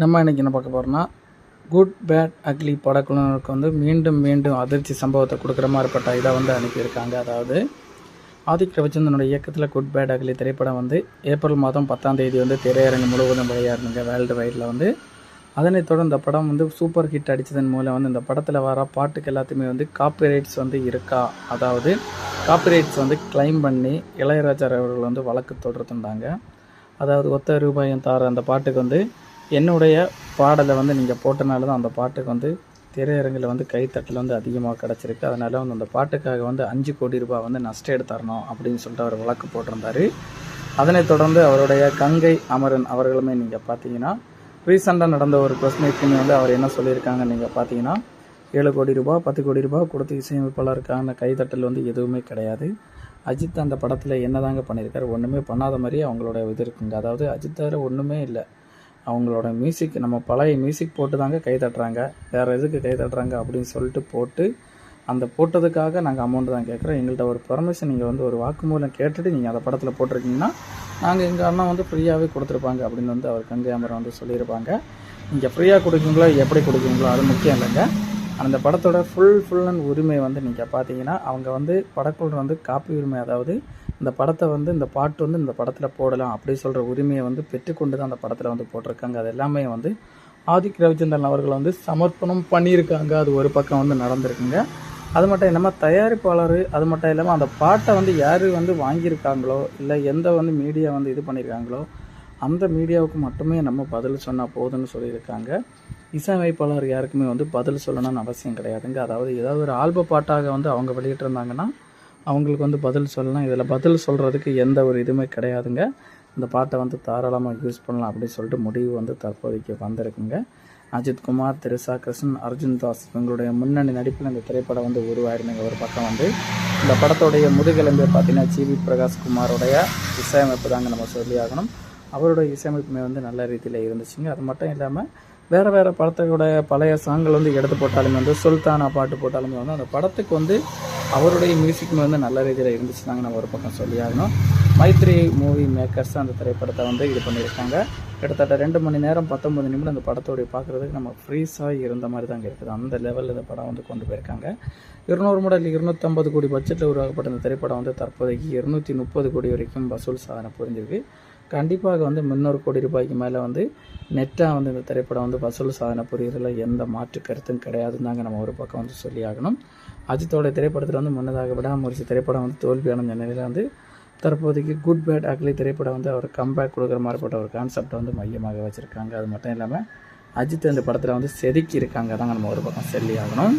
நம்ம இன்றைக்கி என்ன பார்க்க போகிறோம்னா குட் பேட் அக்லி படக்குழுவினருக்கு வந்து மீண்டும் மீண்டும் அதிர்ச்சி சம்பவத்தை கொடுக்குற மாதிரிப்பட்ட இதை வந்து அனுப்பியிருக்காங்க. அதாவது ஆதிக் ரவிச்சந்திரனுடைய இயக்கத்தில் குட் பேட் அக்லி திரைப்படம் வந்து ஏப்ரல் மாதம் பத்தாம் தேதி வந்து திரையரங்கு முழுவதும் விளையாடுங்க வேர்ல்டு வைடில் வந்து. அதனைத் தொடர்ந்து இந்த படம் வந்து சூப்பர் ஹிட் அடித்ததன் மூலம் வந்து இந்த படத்தில் வர பாட்டுக்கு எல்லாத்தையுமே வந்து காப்பிரைட்ஸ் வந்து இருக்கா? அதாவது காப்பிரைட்ஸ் வந்து கிளைம் பண்ணி இளையராஜா அவர்கள் வந்து வழக்கு தொடர்ந்துருந்தாங்க அதாவது ஒத்த ரூபாயும் தார அந்த பாட்டுக்கு வந்து என்னுடைய பாடலை வந்து நீங்கள் போட்டனால தான் அந்த பாட்டுக்கு வந்து திரையரங்கில் வந்து கைத்தட்டல் வந்து அதிகமாக கிடச்சிருக்கு. அதனால் வந்து அந்த பாட்டுக்காக வந்து அஞ்சு கோடி ரூபாய் வந்து நஷ்டம் எடுத்தரணும் அப்படின்னு சொல்லிட்டு அவர் வழக்கு போட்டிருந்தார். அதனைத் தொடர்ந்து அவருடைய கங்கை அமரன் அவர்களுமே நீங்கள் பார்த்தீங்கன்னா ரீசெண்டாக நடந்த ஒரு ப்ரெஸ் மீட்டிங் வந்து அவர் என்ன சொல்லியிருக்காங்க நீங்கள் பார்த்தீங்கன்னா ஏழு கோடி ரூபாய் பத்து கோடி ரூபாய் கொடுத்து இசையமைப்பாளருக்கான கைதட்டல் வந்து எதுவுமே கிடையாது. அஜித் அந்த படத்தில் என்னதாங்க பண்ணியிருக்காரு? ஒன்றுமே பண்ணாத மாதிரியே அவங்களோட இது இருக்குங்க. அதாவது அஜித் தவிர ஒன்றுமே இல்லை. அவங்களோட மியூசிக் நம்ம பழைய மியூசிக் போட்டு தாங்க கை தட்டுறாங்க. வேறு எதுக்கு கை தட்டுறாங்க அப்படின்னு சொல்லிட்டு போட்டு அந்த போட்டதுக்காக நாங்கள் அமௌண்ட் தான் கேட்குறோம் எங்கள்கிட்ட ஒரு பர்மிஷன் நீங்கள் வந்து ஒரு வாக்குமூலம் கேட்டுட்டு நீங்கள் அந்த படத்தில் போட்டிருக்கீங்கன்னா நாங்கள் எங்கள் அண்ணா வந்து ஃப்ரீயாகவே கொடுத்துருப்பாங்க அப்படின்னு வந்து அவர் கங்கை அமரம் வந்து சொல்லியிருப்பாங்க. நீங்கள் ஃப்ரீயாக கொடுக்குங்களோ எப்படி கொடுக்குறீங்களோ அது முக்கியம் இல்லைங்க. அந்த படத்தோட ஃபுல் ஃபுல் அண்ட் உரிமை வந்து நீங்கள் பார்த்தீங்கன்னா அவங்க வந்து படக்குழு வந்து காப்பி உரிமை அதாவது இந்த படத்தை வந்து இந்த பாட்டு வந்து இந்த படத்தில் போடலாம் அப்படி சொல்கிற உரிமையை வந்து பெற்றுக்கொண்டு தான் அந்த படத்தில் வந்து போட்டிருக்காங்க. அது எல்லாமே வந்து ஆதிக் ரவிச்சந்திரன் அவர்கள் வந்து சமர்ப்பணம் பண்ணியிருக்காங்க. அது ஒரு பக்கம் வந்து நடந்திருக்குங்க. அது மட்டும் இல்லாமல் தயாரிப்பாளர் அது மட்டும் இல்லாமல் அந்த பாட்டை வந்து யார் வந்து வாங்கியிருக்காங்களோ இல்லை எந்த வந்து மீடியா வந்து இது பண்ணியிருக்காங்களோ அந்த மீடியாவுக்கு மட்டுமே நம்ம பதில் சொன்னால் போதும்னு சொல்லியிருக்காங்க. இசையமைப்பாளர் யாருக்குமே வந்து பதில் சொல்லணும்னு அவசியம் கிடையாதுங்க. அதாவது ஏதாவது ஒரு ஆல்ப பாட்டாக வந்து அவங்க வெளியிட்டிருந்தாங்கன்னா அவங்களுக்கு வந்து பதில் சொல்லலாம். இதில் பதில் சொல்கிறதுக்கு எந்த ஒரு இதுவுமே கிடையாதுங்க. இந்த பாட்டை வந்து தாராளமாக யூஸ் பண்ணலாம் அப்படின்னு சொல்லிட்டு முடிவு வந்து தற்போதைக்கு வந்திருக்குங்க. அஜித் குமார் திரிசா கிருஷ்ணன் அர்ஜுன் தாஸ் இவங்களுடைய முன்னணி நடிப்பில் இந்த திரைப்படம் வந்து உருவாயிருந்தங்க. ஒரு பக்கம் வந்து இந்த படத்துடைய முதுகெலும்பு பார்த்தீங்கன்னா ஜிவி பிரகாஷ் குமாரோடைய இசையமைப்பு தாங்க நம்ம சொல்லி ஆகணும். அவருடைய இசையமைப்புமே வந்து நல்ல ரீதியில் இருந்துச்சுங்க. அது மட்டும் இல்லாமல் வேறு வேறு படத்தோட பழைய சாங்கில் வந்து எடுத்து போட்டாலுமே வந்து சுல்தானா பாட்டு போட்டாலுமே வந்து அந்த படத்துக்கு வந்து அவருடைய மியூசிக்கும் வந்து நல்ல ரீதியில் இருந்துச்சு தாங்க நம்ம ஒரு பக்கம் சொல்லி ஆகணும் மைத்ரி மூவி மேக்கர்ஸ் அந்த திரைப்படத்தை வந்து இது பண்ணியிருக்காங்க. கிட்டத்தட்ட ரெண்டு மணி நேரம் பத்தொம்பது நிமிடம் அந்த படத்தோடைய பார்க்குறதுக்கு நம்ம ஃப்ரீஸாக இருந்த மாதிரி தாங்க இருக்குது. அந்த லெவலில் இந்த படம் வந்து கொண்டு போயிருக்காங்க. இருநூறு முதல் இருநூற்றம்பது கோடி பட்ஜெட்டில் உருவாக்கப்பட்ட இந்த திரைப்படம் வந்து தற்போதைக்கு இருநூற்றி முப்பது கோடி வரைக்கும் வசூல் சாதனை புரிஞ்சிருக்கு. கண்டிப்பாக வந்து முந்நூறு கோடி ரூபாய்க்கு மேலே வந்து நெட்டாக வந்து இந்த திரைப்படம் வந்து வசூல் சாதனை புரியுதில் எந்த மாற்று கருத்தும் கிடையாதுன்னு தாங்க நம்ம ஒரு பக்கம் வந்து சொல்லி ஆகணும். அஜித்தோட திரைப்படத்தில் வந்து முன்னதாக விடாமுயற்சி திரைப்படம் வந்து தோல்வியான நிலையில் வந்து தற்போதைக்கு குட் பேட் அக்லி திரைப்படம் வந்து அவர் கம்பேக் கொடுக்குற மாதிரிப்பட்ட ஒரு கான்செப்டை வந்து மையமாக வச்சுருக்காங்க. அது மட்டும் இல்லாமல் அஜித் அந்த படத்தில் வந்து செதுக்கி இருக்காங்க தாங்க நம்ம ஒரு பக்கம் சொல்லி ஆகணும்.